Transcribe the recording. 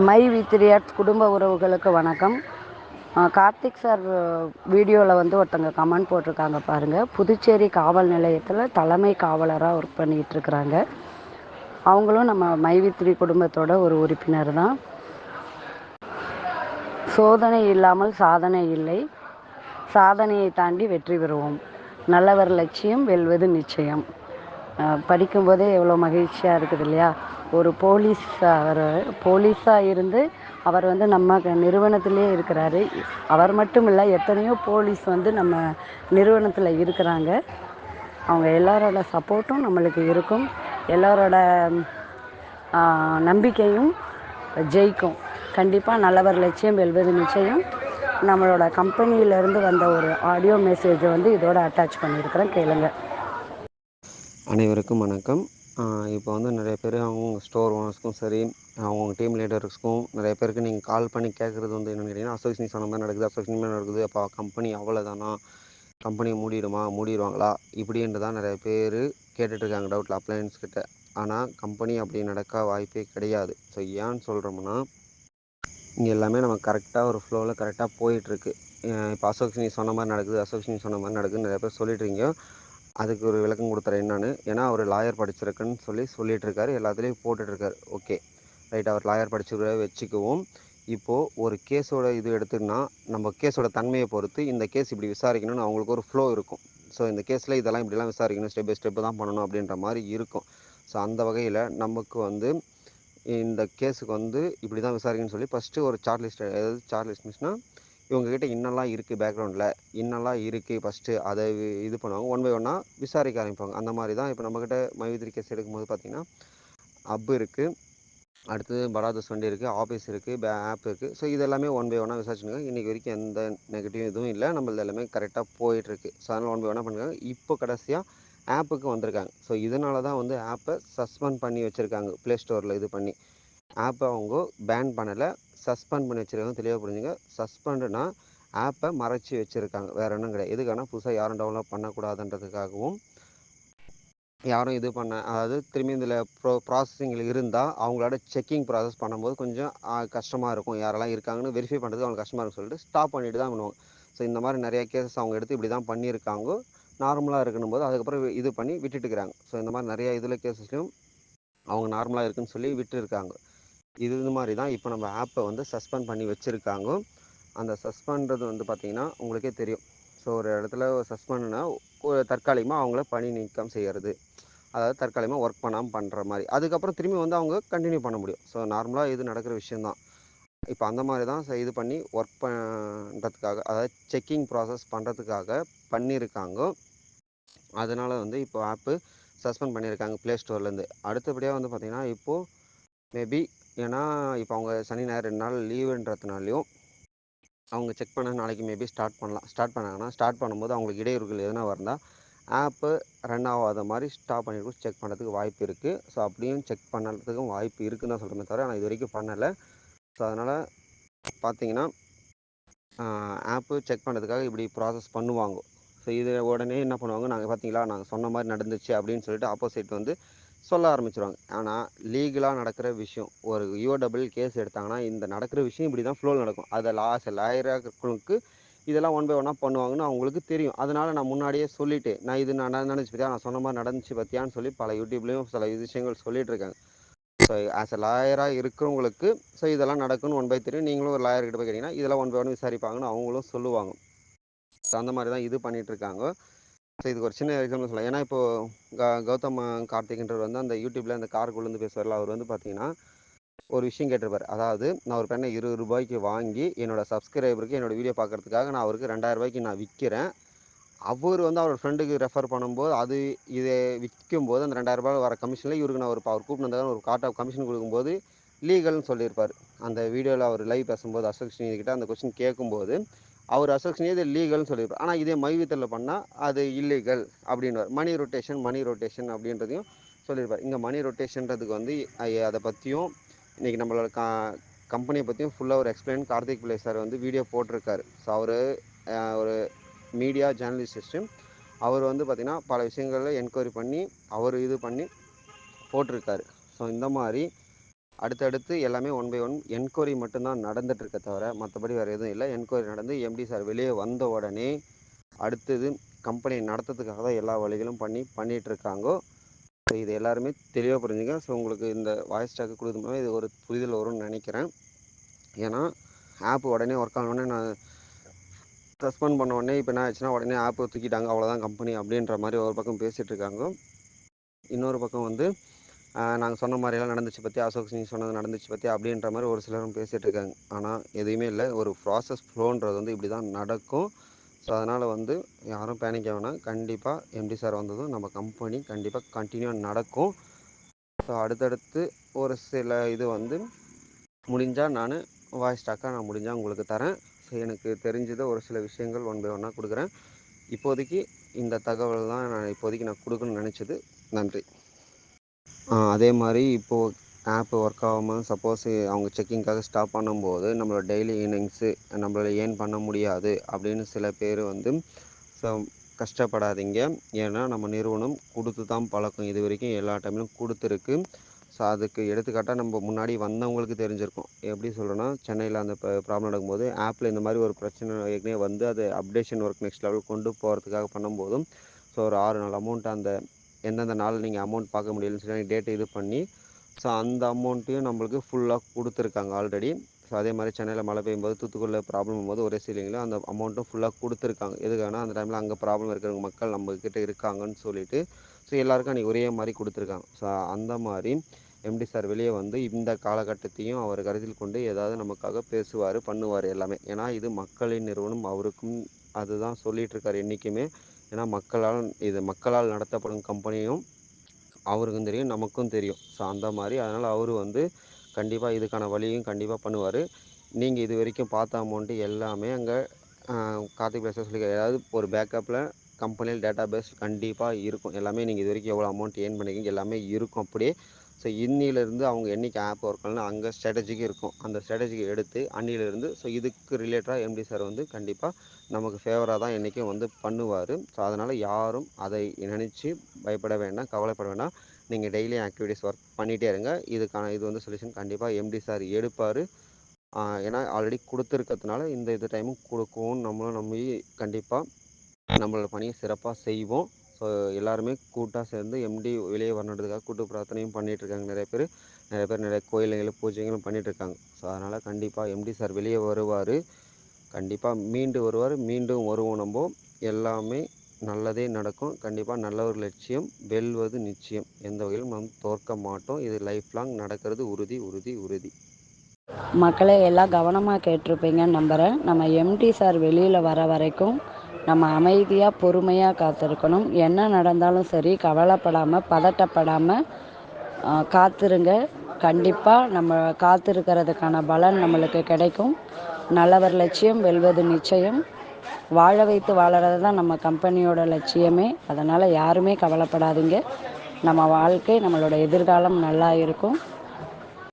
My வித்ரியாட் குடும்ப உறவுகளுக்கு வணக்கம். கார்த்திக் சார் வீடியோவில் வந்து ஒருத்தங்க கமெண்ட் போட்டிருக்காங்க பாருங்கள் புதுச்சேரி காவல் நிலையத்தில் தலைமை காவலராக ஒர்க் பண்ணிகிட்டு இருக்கிறாங்க. அவங்களும் நம்ம மை வித்ரி குடும்பத்தோட ஒரு உறுப்பினர் தான். சோதனை இல்லாமல் சாதனை இல்லை. சாதனையை தாண்டி வெற்றி பெறுவோம். நல்லவர் லட்சியம் வெல்வது நிச்சயம். படிக்கும்போதே எவ்வளோ மகிழ்ச்சியாக இருக்குது இல்லையா? ஒரு போலீஸ் அவர் போலீஸாக இருந்து அவர் வந்து நம்ம க- நிறுவனத்திலே இருக்கிறாரு. அவர் மட்டும் இல்லை எத்தனையோ போலீஸ் வந்து நம்ம நிறுவனத்தில் இருக்கிறாங்க. அவங்க எல்லாரோட சப்போர்ட்டும் நம்மளுக்கு இருக்கும். எல்லாரோட நம்பிக்கையும் ஜெயிக்கும். கண்டிப்பாக நல்லவர் லட்சியம் வெல்வது நிச்சயம். நம்மளோட கம்பெனியிலேருந்து வந்த ஒரு ஆடியோ மெசேஜை வந்து இதோட அட்டாச் பண்ணியிருக்கிறேன். கேளுங்கள் அனைவருக்கும் வணக்கம். இப்போ வந்து நிறைய பேர் அவங்க ஸ்டோர் ஓனர்ஸ்க்கும் சரி அவங்க டீம் லீடர்ஸ்க்கும் நிறைய பேருக்கு நீங்கள் கால் பண்ணி கேட்குறது வந்து என்னென்னு கேட்டிங்கன்னா அசோசியேஷன் சொன்ன மாதிரி நடக்குது அசோசியேஷன் மாதிரி நடக்குது. அப்போ கம்பெனி அவ்வளோதானா கம்பெனி மூடிடுமா? மூடிடுவாங்களா? இப்படின்ட்டு தான் நிறைய பேர் கேட்டுட்ருக்காங்க டவுட்டில் அப்ளையன்ஸ் கிட்ட. ஆனால் கம்பெனி அப்படி நடக்க வாய்ப்பே கிடையாது. ஸோ ஏன்னு சொல்கிறோம்னா இங்கே எல்லாமே நம்ம கரெக்டாக ஒரு ஃப்ளோவில் கரெக்டாக போயிட்டுருக்கு இப்போ அசோசியேஷன் சொன்ன மாதிரி நடக்குது அசோசியேஷன் சொன்ன மாதிரி நடக்குதுன்னு நிறைய பேர் சொல்லிட்டு அதுக்கு ஒரு விளக்கம் கொடுத்துறேன் என்னன்னு ஏன்னா அவர் லாயர் படிச்சிருக்குன்னு சொல்லி சொல்லிகிட்டு இருக்காரு எல்லாத்துலேயும் போட்டுட்ருக்காரு ஓகே ரைட் அவர் லாயர் படிச்சிருக்க வச்சுக்குவோம். இப்போது ஒரு கேஸோட இது எடுத்துன்னா நம்ம கேஸோட தன்மையை பொறுத்து இந்த கேஸ் இப்படி விசாரிக்கணும்னு அவங்களுக்கு ஒரு ஃப்ளோ இருக்கும். ஸோ இந்த கேஸில் இதெல்லாம் இப்படிலாம் விசாரிக்கணும். ஸ்டெப் பை ஸ்டெப்பு தான் பண்ணணும் அப்படின்ற மாதிரி இருக்கும். ஸோ அந்த வகையில் நமக்கு வந்து இந்த கேஸுக்கு வந்து இப்படி தான் விசாரிக்கணும்னு சொல்லி ஃபஸ்ட்டு ஒரு சார்ட் லிஸ்ட் அதாவது சார்ட் லிஸ்ட் மீன்ஸ்னால் இவங்கக்கிட்ட இன்னெல்லாம் இருக்குது பேக்ரவுண்டில் இன்னெல்லாம் இருக்குது ஃபஸ்ட்டு அதை இது பண்ணுவாங்க. ஒன் பை ஒன்னாக விசாரிக்க ஆரம்பிப்பாங்க. அந்த மாதிரி தான் இப்போ நம்மக்கிட்ட மைவித்திரி கேஸ் எடுக்கும்போது பார்த்திங்கன்னா அப் இருக்குது அடுத்தது பராதஸ் வண்டி இருக்குது ஆஃபீஸ் இருக்குது பே ஆப் இருக்குது ஸோ இது எல்லாமே ஒன் பை ஒன்னாக விசாரிச்சுங்க இன்றைக்கி வரைக்கும் எந்த நெகட்டிவ் இதுவும் இல்லை. நம்மளது எல்லாமே கரெக்டாக போயிட்டுருக்கு ஸோ அதனால் ஒன் பை ஒன்னாக பண்ணுறாங்க இப்போ கடைசியாக ஆப்புக்கு வந்திருக்காங்க. ஸோ இதனால தான் வந்து ஆப்பை சஸ்பெண்ட் பண்ணி வச்சுருக்காங்க. ப்ளே ஸ்டோரில் இது பண்ணி. ஆப்பை அவங்க பேன் பண்ணலை. சஸ்பெண்ட் பண்ணி வச்சுருக்காங்க தெளிவாக புரிஞ்சுங்க. சஸ்பெண்டுனா ஆப்பை மறைச்சி வச்சுருக்காங்க. வேறு ஒன்றும் கிடையாது. எதுக்கான புதுசாக யாரும் டவுன்லோட் பண்ணக்கூடாதுன்றதுக்காகவும் யாரும் இது பண்ண அதாவது திரும்பி இதில் ப்ரோ ப்ராசஸிங்கில் இருந்தால் அவங்களோட செக்கிங் ப்ராசஸ் பண்ணும்போது கொஞ்சம் கஷ்டமாக இருக்கும். யாரெல்லாம் இருக்காங்கன்னு வெரிஃபை பண்ணுறது அவங்களுக்கு கஷ்டமாக இருக்குன்னு சொல்லிட்டு ஸ்டாப் பண்ணிட்டு தான் பண்ணுவாங்க. ஸோ இந்த மாதிரி நிறையா கேசஸ் அவங்க எடுத்து இப்படி தான் பண்ணியிருக்காங்க. நார்மலாக இருக்கணும் போது அதுக்கப்புறம் இது பண்ணி விட்டுட்டுக்கிறாங்க ஸோ இந்த மாதிரி நிறையா இதில் கேசஸ்லையும் அவங்க நார்மலாக இருக்குன்னு சொல்லி விட்டுருக்காங்க. இது இது மாதிரி தான் இப்போ நம்ம ஆப்பை வந்து சஸ்பெண்ட் பண்ணி வச்சுருக்காங்க. அந்த சஸ்பெண்ட்றது வந்து பார்த்திங்கன்னா உங்களுக்கே தெரியும். ஸோ ஒரு இடத்துல சஸ்பெண்ட்னா ஒரு தற்காலிகமாக அவங்கள பணி நீக்கம் செய்கிறது அதாவது தற்காலிகமாக ஒர்க் பண்ணாமல் பண்ணுற மாதிரி அதுக்கப்புறம் திரும்பி வந்து அவங்க கண்டினியூ பண்ண முடியும். ஸோ நார்மலாக இது நடக்கிற விஷயந்தான் இப்போ அந்த மாதிரி தான் ச- இது பண்ணி ஒர்க் பண்ணுறதுக்காக அதாவது செக்கிங் ப்ராசஸ் பண்ணுறதுக்காக பண்ணியிருக்காங்க அதனால் வந்து இப்போ ஆப்பு சஸ்பெண்ட் பண்ணியிருக்காங்க ப்ளே ஸ்டோர்லேருந்து அடுத்தபடியாக வந்து பார்த்திங்கன்னா இப்போது மேபி ஏன்னா இப்போ அவங்க சனி ஞாயிறு ரெண்டு நாள் லீவுன்றதுனாலையும் அவங்க செக் பண்ண நாளைக்கு மேபி ஸ்டார்ட் பண்ணலாம். ஸ்டார்ட் பண்ணாங்கன்னா ஸ்டார்ட் பண்ணும்போது அவங்களுக்கு இடையூறுகள் எதுனா வந்தால் ஆப்பு ரன் ஆகாத மாதிரி ஸ்டாப் பண்ணிட்டு செக் பண்ணுறதுக்கு வாய்ப்பு இருக்குது ஸோ அப்படியும் செக் பண்ணுறதுக்கும் வாய்ப்பு இருக்குன்னு தான் சொல்கிறேன் தவிர ஆனால் இது வரைக்கும் பண்ணலை. ஸோ அதனால் பார்த்தீங்கன்னா ஆப்பு செக் பண்ணுறதுக்காக இப்படி ப்ராசஸ் பண்ணுவாங்க. ஸோ இது உடனே என்ன பண்ணுவாங்க? நாங்கள் பார்த்தீங்களா நாங்கள் சொன்ன மாதிரி நடந்துச்சு அப்படின்னு சொல்லிட்டு ஆப்போசிட் வந்து சொல்ல ஆரம்பிச்சிருவாங்க. ஆனால் லீகலாக நடக்கிற விஷயம் ஒரு யூஓடபிள் கேஸ் எடுத்தாங்கன்னா இந்த நடக்கிற விஷயம் இப்படி தான் ஃப்ளோவில் நடக்கும். அதை லாஸ் லாயர்களுக்கு இதெல்லாம் ஒன் பை ஒன்னாக பண்ணுவாங்கன்னு அவங்களுக்கு தெரியும். அதனால் நான் முன்னாடியே சொல்லிட்டேன். நான் இது நான் நினச்சி பார்த்தியா நான் சொன்ன மாதிரி நடந்துச்சு பார்த்தியான்னு சொல்லி பல யூடியூப்லேயும் சில விஷயங்கள் சொல்லிட்டு இருக்காங்க. ஸோ ஆஸ் அ லாயராக இருக்கிறவங்களுக்கு ஸோ இதெல்லாம் நடக்குன்னு ஒன் பை தெரியும் நீங்களும் ஒரு லாயர்கிட்ட போய் கேட்டிங்கன்னா இதெல்லாம் ஒன் பை ஒன் விசாரிப்பாங்கன்னு அவங்களும் சொல்லுவாங்க. ஸோ அந்த மாதிரி தான் இது பண்ணிகிட்டு இருக்காங்க. இதுக்கு ஒரு சின்ன எக்ஸாம்பிள் சொல்லலாம். ஏன்னா இப்போ க கௌதம் கார்த்திக்ன்றவர் வந்து அந்த யூடியூப்பில் அந்த காருக்குள்ள இருந்து பேசுவார்ல அவர் வந்து பார்த்தீங்கன்னா ஒரு விஷயம் கேட்டிருப்பார். அதாவது நான் ஒரு பெண்ணை இருபது ரூபாய்க்கு வாங்கி என்னோடய சப்ஸ்கிரைபருக்கு என்னோடய வீடியோ பார்க்கறதுக்காக நான் அவருக்கு ரெண்டாயிரம் ரூபாய்க்கு நான் விற்கிறேன் அவர் வந்து அவர் ஃப்ரெண்டுக்கு ரெஃபர் பண்ணும்போது அது இதை விற்கும்போது அந்த ரெண்டாயிரம் ரூபாய் வர கமிஷனில் இவருக்கு நான் ஒரு அவர் கூப்பிட்டு ஒரு கார்ட் ஆஃப் கமிஷன் கொடுக்கும்போது லீகல்னு சொல்லியிருப்பார். அந்த வீடியோவில் அவர் லைவ் பேசும்போது அசோக் கிட்ட அந்த கொஸ்டின் கேட்கும்போது அவர் அசோக் இது லீகல்னு சொல்லியிருப்பார் ஆனால் இதே மைவித்தலில் பண்ணால் அது இல்லீகல் அப்படின்வார் மணி ரொட்டேஷன் மணி ரொட்டேஷன் அப்படின்றதையும் சொல்லியிருப்பார் இங்கே மணி ரொட்டேஷன்றதுக்கு வந்து அதை பற்றியும் இன்றைக்கி நம்மளோட கா கம்பெனியை பற்றியும் ஃபுல்லாக ஒரு எக்ஸ்பிளைன் கார்த்திக் பிள்ளை சார் வந்து வீடியோ போட்டிருக்காரு. ஸோ அவர் ஒரு மீடியா ஜேர்னலிஸ்டும் அவர் வந்து பார்த்திங்கன்னா பல விஷயங்களில் என்கொயரி பண்ணி அவர் இது பண்ணி போட்டிருக்காரு. ஸோ இந்த மாதிரி அடுத்தடுத்து எல்லாமே ஒன் பை ஒன் என்கொயரி மட்டும்தான் நடந்துகிட்ருக்க இருக்க தவிர மற்றபடி வேறு எதுவும் இல்லை. என்கொயரி நடந்து எம்டி சார் வெளியே வந்த உடனே அடுத்தது கம்பெனி நடத்துறதுக்காக தான் எல்லா வழிகளும் பண்ணி பண்ணிகிட்ருக்காங்கோ ஸோ இது எல்லாருமே தெளிவாக புரிஞ்சுங்க. ஸோ உங்களுக்கு இந்த வாய்ஸ் ஸ்டாக்கு கொடுக்கும்போது இது ஒரு புரிதல் வரும்னு நினைக்கிறேன். ஏன்னா ஆப் உடனே ஒர்க் ஆனோடனே நான் சஸ்பெண்ட் பண்ண உடனே இப்போ என்ன ஆச்சுன்னா உடனே ஆப்பை தூக்கிட்டாங்க. அவ்வளோதான் கம்பெனி அப்படின்ற மாதிரி ஒரு பக்கம் பேசிகிட்டு இருக்காங்க இன்னொரு பக்கம் வந்து நாங்கள் சொன்ன மாதிரியெல்லாம் நடந்துச்சு பற்றி அசோக் சிங் சொன்னது நடந்துச்சு பற்றி அப்படின்ற மாதிரி ஒரு சிலரும் பேசிகிட்டு இருக்காங்க. ஆனால் எதுவுமே இல்லை. ஒரு ப்ராசஸ் ஃப்ளோன்றது வந்து இப்படி தான் நடக்கும். ஸோ அதனால் வந்து யாரும் பேனிக் வேணாம். கண்டிப்பாக எம்டி சார் வந்ததும் நம்ம கம்பெனி கண்டிப்பாக கண்டினியூ நடக்கும். ஸோ அடுத்தடுத்து ஒரு சில இது வந்து முடிஞ்சால் நான் வாய்ஸ் ஸ்டாக்காக நான் முடிஞ்சால் உங்களுக்கு தரேன். ஸோ எனக்கு தெரிஞ்சதை ஒரு சில விஷயங்கள் ஒன் பை ஒன்னாக கொடுக்குறேன். இப்போதைக்கு இந்த தகவல் தான் நான் இப்போதைக்கு நான் கொடுக்கணும்னு நினச்சது. நன்றி. அதே மாதிரி இப்போது ஆப் ஒர்க் ஆகாமல் சப்போஸ் அவங்க செக்கிங்காக ஸ்டாப் பண்ணும்போது நம்மளோட டெய்லி இன்னிங்ஸு நம்மளால் ஏர்ன் பண்ண முடியாது அப்படின்னு சில பேர் வந்து ஸோ கஷ்டப்படாதீங்க. ஏன்னா நம்ம நிறுவனம் கொடுத்து தான் பழக்கம். இது வரைக்கும் எல்லா டைம்லையும் கொடுத்துருக்கு. ஸோ அதுக்கு எடுத்துக்காட்டாக நம்ம முன்னாடி வந்தவங்களுக்கு தெரிஞ்சிருக்கும். எப்படி சொல்கிறேன்னா சென்னையில் அந்த ப்ராப்ளம் நடக்கும்போது ஆப்பில் இந்த மாதிரி ஒரு பிரச்சனை ஏற்கனவே வந்து அது அப்டேஷன் ஒர்க் நெக்ஸ்ட் லெவல் கொண்டு போகிறதுக்காக பண்ணும்போதும் ஸோ ஒரு ஆறு நாள் அமௌண்ட் அந்த எந்தெந்த நாள் நீங்கள் அமௌண்ட் பார்க்க முடியலன்னு சொல்லி டேட்டு இது பண்ணி ஸோ அந்த அமௌண்ட்டையும் நம்மளுக்கு ஃபுல்லாக கொடுத்துருக்காங்க ஆல்ரெடி ஸோ அதே மாதிரி சென்னையில் மழை பெய்யும்போது தூத்துக்குடியில் ப்ராப்ளம் போது ஒரே சீலிங்கில் அந்த அமௌண்ட்டும் ஃபுல்லாக கொடுத்துருக்காங்க. எதுக்கான அந்த டைமில் அங்கே ப்ராப்ளம் இருக்கிறவங்க மக்கள் நம்மக்கிட்ட இருக்காங்கன்னு சொல்லிட்டு ஸோ எல்லாருக்கும் அன்றைக்கி ஒரே மாதிரி கொடுத்துருக்காங்க. ஸோ அந்த மாதிரி எம்டி சார் வெளியே வந்து இந்த காலகட்டத்தையும் அவர் கருத்தில் கொண்டு ஏதாவது நமக்காக பேசுவார் பண்ணுவார் எல்லாமே. ஏன்னா இது மக்களின் நிறுவனம் அவருக்கும் அதுதான் சொல்லிகிட்டு இருக்கார் என்றைக்குமே ஏன்னா மக்களால் இது மக்களால் நடத்தப்படும் கம்பெனியும் அவருக்கும் தெரியும் நமக்கும் தெரியும். ஸோ அந்த மாதிரி அதனால் அவர் வந்து கண்டிப்பாக இதுக்கான வழியும் கண்டிப்பாக பண்ணுவார். நீங்கள் இது வரைக்கும் பார்த்த அமௌண்ட்டு எல்லாமே அங்கே கார்த்திக் பிளேஸில் சொல்லி ஏதாவது ஒரு பேக்கப்பில் கம்பெனியில் டேட்டா பேஸ் கண்டிப்பாக இருக்கும். எல்லாமே நீங்கள் இது வரைக்கும் எவ்வளோ அமௌண்ட் ஏர்ன் பண்ணிக்கிங்க எல்லாமே இருக்கும். அப்படியே ஸோ இன்னிலேருந்து அவங்க என்றைக்கு ஆப் ஒர்க் பண்ணலாம் அங்கே ஸ்ட்ராட்டஜிக்கு இருக்கும். அந்த ஸ்ட்ராட்டஜிக்கு எடுத்து அன்னிலேருந்து ஸோ இதுக்கு ரிலேட்டடாக எம்டி சார் வந்து கண்டிப்பாக நமக்கு ஃபேவராக தான் என்றைக்கும் வந்து பண்ணுவார். ஸோ அதனால் யாரும் அதை நினச்சி பயப்பட வேண்டாம் கவலைப்பட வேண்டாம். நீங்கள் டெய்லி ஆக்டிவிட்டீஸ் ஒர்க் பண்ணிகிட்டே இருங்க. இதுக்கான இது வந்து சொல்யூஷன் கண்டிப்பாக எம்டி சார் எடுப்பார். ஏன்னா ஆல்ரெடி கொடுத்துருக்கிறதுனால இந்த இது டைமும் கொடுக்கும் நம்மளும் நம்பி கண்டிப்பாக நம்மளோட பணியை சிறப்பாக செய்வோம். ஸோ எல்லாருமே கூட்டாக சேர்ந்து எம்டி வெளியே வரணுன்றதுக்காக கூட்டு பிரார்த்தனையும் பண்ணிகிட்ருக்காங்க நிறைய பேர் நிறைய பேர் நிறைய கோயிலுங்களும் பூஜைகளும் பண்ணிகிட்ருக்காங்க ஸோ அதனால் கண்டிப்பாக எம்டி சார் வெளியே வருவார். கண்டிப்பாக மீண்டு வருவார். மீண்டும் வருவோம் நம்ம. எல்லாமே நல்லதே நடக்கும். கண்டிப்பாக நல்ல ஒரு லட்சியம் வெல்வது நிச்சயம். எந்த வகையிலும் நாம் தோற்க மாட்டோம். இது லைஃப் லாங் நடக்கிறது உறுதி உறுதி உறுதி. மக்களை எல்லாம் கவனமாக கேட்டிருப்பீங்கன்னு நம்புகிறேன் நம்ம எம்டி சார் வெளியில் வர வரைக்கும் நம்ம அமைதியாக பொறுமையாக காத்திருக்கணும். என்ன நடந்தாலும் சரி கவலைப்படாமல் பதட்டப்படாமல் காத்திருங்க. கண்டிப்பாக நம்ம காத்திருக்கிறதுக்கான பலன் நம்மளுக்கு கிடைக்கும். நல்லவர் லட்சியம் வெல்வது நிச்சயம். வாழ வைத்து வாழறது தான் நம்ம கம்பெனியோட லட்சியமே. அதனால் யாருமே கவலைப்படாதீங்க. நம்ம வாழ்க்கை நம்மளோட எதிர்காலம் நல்லா இருக்கும்.